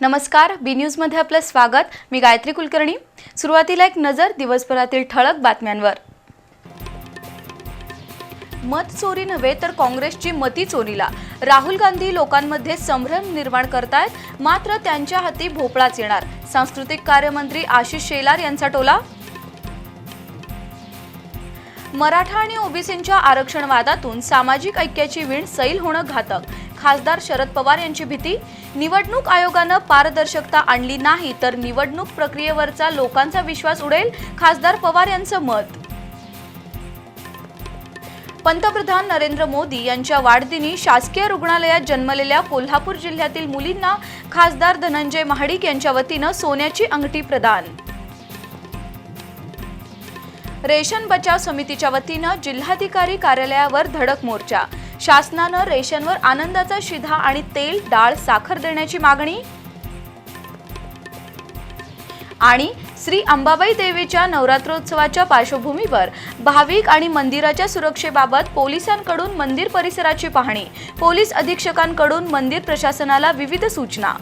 नमस्कार बी न्यूजमध्ये आपलं स्वागत. मी गायत्री कुलकर्णी. सुरुवातीला एक नजर दिवसभरातील ठळक बातम्यांवर. मत चोरी नव्हे तर काँग्रेसची मती चोरीला. राहुल गांधी लोकांमध्ये संभ्रम निर्माण करतायत मात्र त्यांच्या हाती भोपळाच येणार. सांस्कृतिक कार्यमंत्री आशिष शेलार यांचा टोला? मराठा आणि ओबीसींच्या आरक्षण वादातून सामाजिक ऐक्याची वीण सैल होणं घातक. खासदार शरद पवार यांची भीती? निवडणूक आयोगानं पारदर्शकता आणली नाही तर निवडणूक प्रक्रियेवरचा लोकांचा विश्वास उडेल? खासदार पवार यांचं मत. पंतप्रधान नरेंद्र मोदी यांच्या वाढदिनी शासकीय रुग्णालयात जन्मलेल्या कोल्हापूर जिल्ह्यातील मुलींना खासदार धनंजय महाडिक यांच्या वतीनं सोन्याची अंगठी प्रदान. रेशन बचाव समितीच्या वतीनं जिल्हाधिकारी कार्यालयावर धडक मोर्चा. शासनानं रेशनवर आनंदाचा शिधा आणि तेल डाळ साखर देण्याची मागणी. आणि श्री अंबाबाई देवीच्या नवरात्रोत्सवाच्या पार्श्वभूमीवर भाविक आणि मंदिराच्या सुरक्षेबाबत पोलिसांकडून मंदिर परिसराची पाहणी. पोलीस अधीक्षकांकडून मंदिर प्रशासनाला विविध सूचना.